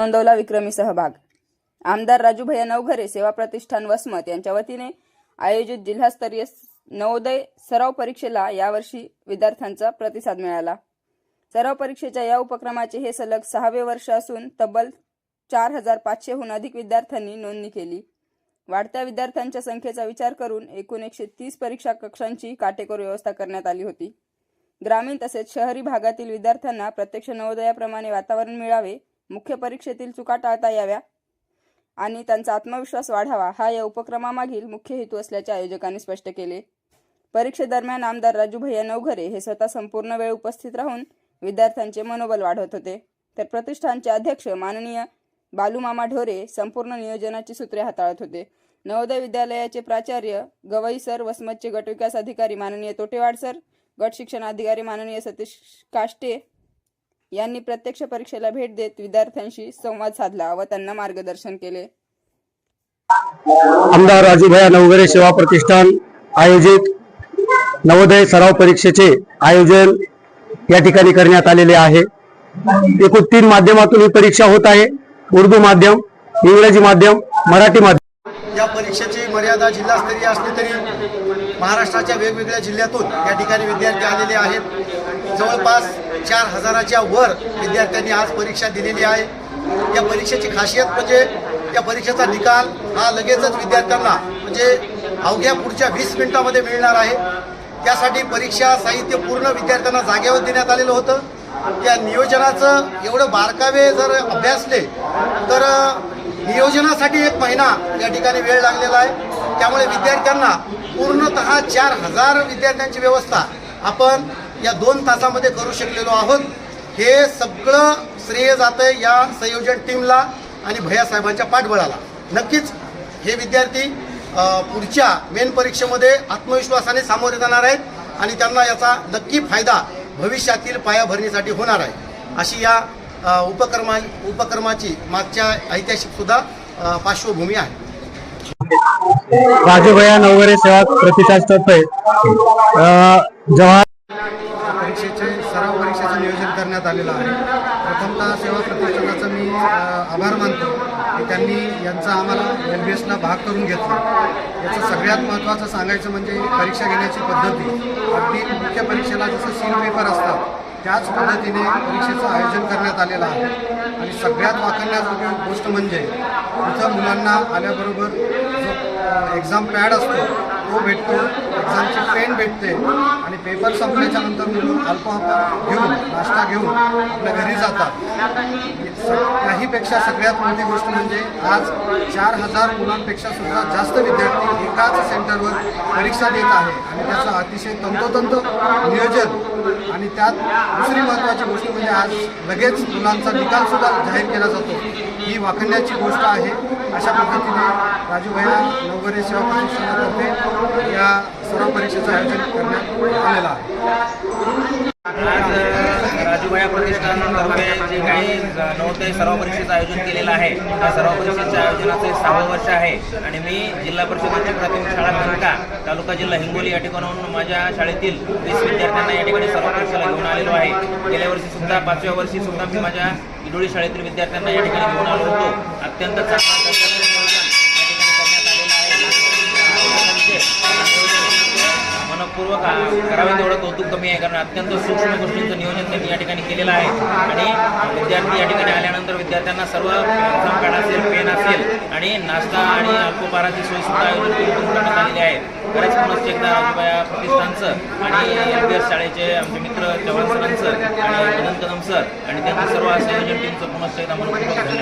नोंदवला विक्रमी सहभाग. आमदार राजूभैया नवघरे सेवा प्रतिष्ठान वसमत यांच्या वतीने आयोजित जिल्हास्तरीय नवोदय सराव परीक्षेला यावर्षी विद्यार्थ्यांचा प्रतिसाद मिळाला. सराव परीक्षेच्या या उपक्रमाचे हे सलग सहावे वर्ष असून तब्बल चार हजार पाचशेहून अधिक विद्यार्थ्यांनी नोंदणी केली. वाढत्या विद्यार्थ्यांच्या संख्येचा विचार करून एकूण एकशे तीस परीक्षा कक्षांची काटेकोर व्यवस्था करण्यात आली होती. ग्रामीण तसेच शहरी भागातील विद्यार्थ्यांना प्रत्यक्ष नवोदयाप्रमाणे वातावरण मिळावे मुख्य परीक्षेतील चुका टाळता याव्या आणि त्यांचा आत्मविश्वास वाढावा हा या उपक्रमामागील मुख्य हेतू असल्याचे आयोजकांनी स्पष्ट केले. परीक्षेदरम्यान आमदार राजूभैया नवघरे हे स्वतः संपूर्ण वेळ उपस्थित राहून विद्यार्थ्यांचे मनोबल वाढवत होते. तर प्रतिष्ठानचे अध्यक्ष माननीय बालूमामा ढोरे संपूर्ण नियोजनाची सूत्रे हाताळत होते. नवोदय विद्यालयाचे प्राचार्य गवई सर वसमतचे गटविकास अधिकारी माननीय तोटेवाड सर गट शिक्षण अधिकारी माननीय सतीश काष्टे यांनी प्रत्यक्ष परीक्षेला भेट देत विद्यार्थ्यांशी संवाद साधला व त्यांना मार्गदर्शन केले. आमदार राजूभाई नवगरे सेवा प्रतिष्ठान आयोजित नवोदय सराव परीक्षेचे आयोजन या ठिकाणी करण्यात आलेले आहे. एकूण तीन माध्यमातून ही परीक्षा होत आहे. उर्दू माध्यम इंग्रजी माध्यम मराठी माध्यम. या परीक्षेची मर्यादा जिल्हास्तरीय असली तरी महाराष्ट्राच्या वेगवेगळ्या जिल्ह्यातून या ठिकाणी विद्यार्थी आलेले आहेत. जवळपास चार हजाराच्या वर विद्यार्थ्यांनी आज परीक्षा दिलेली आहे. या परीक्षेची खासियत म्हणजे या परीक्षेचा निकाल हा लगेचच विद्यार्थ्यांना म्हणजे अवघ्या पुढच्या वीस मिनिटामध्ये मिळणार आहे. त्यासाठी परीक्षा साहित्य पूर्ण विद्यार्थ्यांना जागेवर देण्यात आलेलं होतं. या नियोजनाचं एवढं बारकावे जर अभ्यासले तर नियोजनासाठी एक महिना या ठिकाणी वेळ लागलेला आहे. त्यामुळे विद्यार्थ्यांना पूर्णतः चार हजार विद्यार्थ्यांची व्यवस्था आपण या दोन तासामध्ये करू शकलेलो आहोत. हे सगळं श्रेय जातं या संयोजन टीमला आणि भैयासाहेबांच्या पाठबळाला. नक्कीच हे विद्यार्थी पुढच्या मेन परीक्षेमध्ये आत्मविश्वासाने सामोरे जाणार आहेत आणि त्यांना याचा नक्की फायदा भविष्यातील पायाभरणीसाठी होणार आहे. अशी या उपक्रमा उपक्रमाची मागच्या ऐतिहासिक सुद्धा पार्श्वभूमी आहे. राजूभाई नवगरे सेवा प्रतिष्ठानतर्फे अं, जवाहर परीक्षेचे सराव परीक्षेचं नियोजन करण्यात आलेलं आहे. प्रथमतः सेवा प्रतिष्ठानाचा मी आभार मानतो. की त्यांनी यांचा आम्हाला एल बी एसला भाग करून घेतला. याचं सगळ्यात महत्त्वाचं सांगायचं म्हणजे परीक्षा घेण्याची पद्धती. अगदी मुख्य परीक्षेला जसं सील पेपर असतात त्याच पद्धतीने परीक्षेचं आयोजन करण्यात आलेलं आहे. आणि सगळ्यात वाखाणण्याजोगी गोष्ट म्हणजे इथं मुलांना आल्याबरोबर जो एक्झाम पॅड असतो तो भेटतो एक्झामची पेन भेटते आणि पेपर संपल्याच्या नंतर मुलं अल्पहार घेऊन नाश्ता घेऊन आपल्या घरी जातात. त्याहीपेक्षा सगळ्यात मोठी गोष्ट म्हणजे आज चार हजार मुलांपेक्षा सुद्धा जास्त विद्यार्थी एकाच सेंटरवर परीक्षा देत आहे आणि त्याचं अतिशय तंतोतंत नियोजन आणि त्यात दुसरी महत्त्वाची गोष्ट म्हणजे आज लगेच मुलांचा निकाल सुद्धा जाहीर केला जातो. ही वाखण्याची गोष्ट आहे. अशा पद्धतीने राजूभाई नवगरे सेवा प्रशिक्षणातर्फे या सराव परीक्षेचं आयोजन करण्यात आलेलं आहे. आज राजूभाया जे काही नवोदय सराव परीक्षेचं आयोजन केलेलं आहे त्या सराव परीक्षेच्या आयोजनाचं हे सहावं वर्ष आहे. आणि मी जिल्हा परिषदेची प्राथमिक शाळा खंडका तालुका जिल्हा हिंगोली या ठिकाणाहून माझ्या शाळेतील वीस विद्यार्थ्यांना या ठिकाणी सराव परीक्षेला घेऊन आलेलो आहे. गेल्या वर्षी सुद्धा पाचव्या वर्षी सुद्धा मी माझ्या इडोळी शाळेतील विद्यार्थ्यांना या ठिकाणी घेऊन आलो होतो. अत्यंत चांगला पूर्वक करावे तेवढं कौतुक कमी आहे कारण अत्यंत सूक्ष्म गोष्टींचं नियोजन त्यांनी या ठिकाणी केलेलं आहे. आणि विद्यार्थी या ठिकाणी आल्यानंतर विद्यार्थ्यांना सर्व एक्झाम पॅड असेल पेन असेल आणि नाश्ता आणि अल्पहाराची सोय सुद्धा करण्यात आलेली आहे. बऱ्याच पुनश्च एकदा राजूबाया प्रतिष्ठानचं आणि एल पी एस शाळेचे आमचे मित्र चव्हाण सरांचं आणि मदन कदम सर आणि त्यांचं सर्व संयोजन टीमचं पुनश्च एकदा मनपूर्वक धन्यवाद.